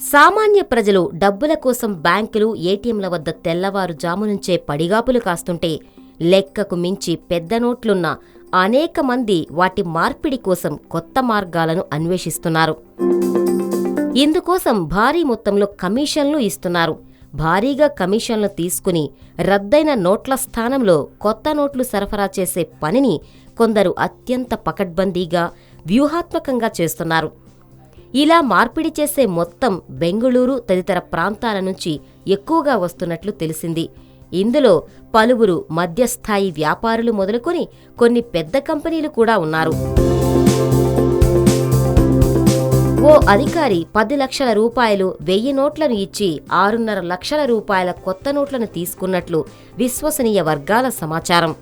సామాన్య ప్రజలు డబ్బుల కోసం బ్యాంకులు ఏటీఎంల వద్ద తెల్లవారుజాము నుంచే పడిగాపులు కాస్తుంటే లెక్కకు మించి పెద్ద నోట్లున్న అనేక మంది వాటి మార్పిడి కోసం కొత్త మార్గాలను అన్వేషిస్తున్నారు. ఇందుకోసం భారీ మొత్తంలో కమిషన్లు ఇస్తున్నారు. భారీగా కమిషన్లు తీసుకుని రద్దయిన నోట్ల స్థానంలో కొత్త నోట్లు సరఫరా చేసే పనిని కొందరు అత్యంత పకడ్బందీగా వ్యూహాత్మకంగా చేస్తున్నారు. ఇలా మార్పిడి చేసే మొత్తం బెంగుళూరు తదితర ప్రాంతాల నుంచి ఎక్కువగా వస్తున్నట్లు తెలిసింది. ఇందులో పలువురు మధ్యస్థాయి వ్యాపారులు మొదలుకొని కొన్ని పెద్ద కంపెనీలు కూడా ఉన్నారు. ఓ అధికారి పది లక్షల రూపాయలు వెయ్యి నోట్లను ఇచ్చి ఆరున్నర లక్షల రూపాయల కొత్త నోట్లను తీసుకున్నట్లు విశ్వసనీయ వర్గాల సమాచారం.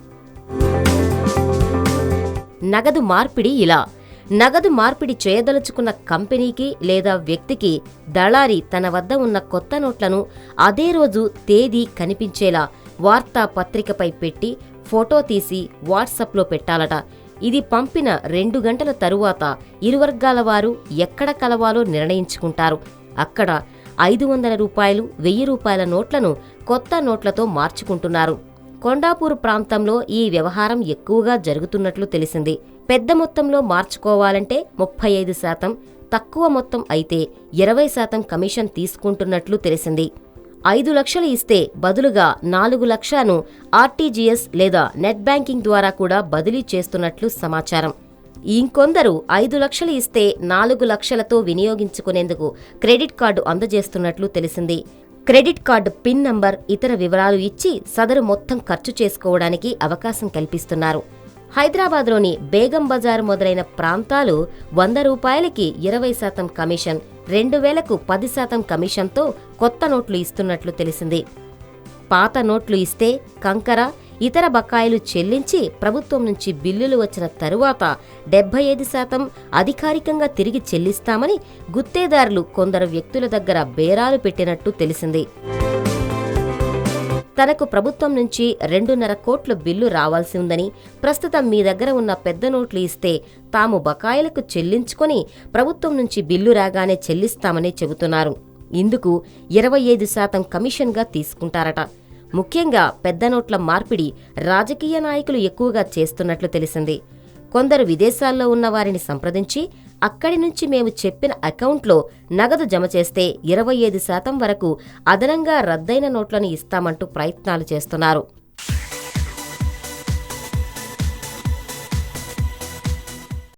నగదు మార్పిడి ఇలా. నగదు మార్పిడి చేయదలుచుకున్న కంపెనీకి లేదా వ్యక్తికి దళారి తన వద్ద ఉన్న కొత్త నోట్లను అదే రోజు తేదీ కనిపించేలా వార్తాపత్రికపై పెట్టి ఫోటో తీసి వాట్సాప్లో పెట్టాలట. ఇది పంపిన రెండు గంటల తరువాత ఇరు వర్గాల వారు ఎక్కడ కలవాలో నిర్ణయించుకుంటారు. అక్కడ ఐదు వందల రూపాయలు వెయ్యి రూపాయల నోట్లను కొత్త నోట్లతో మార్చుకుంటున్నారు. కొండాపూర్ ప్రాంతంలో ఈ వ్యవహారం ఎక్కువగా జరుగుతున్నట్లు తెలిసింది. పెద్ద మొత్తంలో మార్చుకోవాలంటే ముప్పై ఐదు శాతం తక్కువ మొత్తం అయితే ఇరవై శాతం కమిషన్ తీసుకుంటున్నట్లు తెలిసింది. ఐదు లక్షలు ఇస్తే బదులుగా నాలుగు లక్షలను ఆర్టీజీఎస్ లేదా నెట్ బ్యాంకింగ్ ద్వారా కూడా బదిలీ చేస్తున్నట్లు సమాచారం. ఇంకొందరు ఐదు లక్షలు ఇస్తే నాలుగు లక్షలతో వినియోగించుకునేందుకు క్రెడిట్ కార్డు అందజేస్తున్నట్లు తెలిసింది. క్రెడిట్ కార్డు పిన్ నంబర్ ఇతర వివరాలు ఇచ్చి సదరు మొత్తం ఖర్చు చేసుకోవడానికి అవకాశం కల్పిస్తున్నారు. హైదరాబాద్లోని బేగం బజార్ మొదలైన ప్రాంతాలు వంద రూపాయలకి ఇరవై శాతం కమిషన్ రెండు వేలకు పది శాతం కమిషన్తో కొత్త నోట్లు ఇస్తున్నట్లు తెలిసింది. పాత నోట్లు ఇస్తే కంకర ఇతర బకాయిలు చెల్లించి ప్రభుత్వం నుంచి బిల్లులు వచ్చిన తరువాత డెబ్బై ఐదు శాతం అధికారికంగా తిరిగి చెల్లిస్తామని గుత్తేదారులు కొందరు వ్యక్తుల దగ్గర బేరాలు పెట్టినట్టు తెలిసింది. తనకు ప్రభుత్వం నుంచి రెండున్నర కోట్ల బిల్లు రావాల్సి ఉందని ప్రస్తుతం మీ దగ్గర ఉన్న పెద్ద నోట్లు ఇస్తే తాము బకాయిలకు చెల్లించుకొని ప్రభుత్వం నుంచి బిల్లు రాగానే చెల్లిస్తామని చెబుతున్నారు. ఇందుకు ఇరవై ఐదు శాతం కమిషన్గా తీసుకుంటారట. ముఖ్యంగా పెద్ద నోట్ల మార్పిడి రాజకీయ నాయకులు ఎక్కువగా చేస్తున్నట్లు తెలిసింది. కొందరు విదేశాల్లో ఉన్న వారిని సంప్రదించి అక్కడి నుంచి మేము చెప్పిన అకౌంట్లో నగదు జమ చేస్తే ఇరవై ఐదు శాతం వరకు అదనంగా రద్దయిన నోట్లను ఇస్తామంటూ ప్రయత్నాలు చేస్తున్నారు.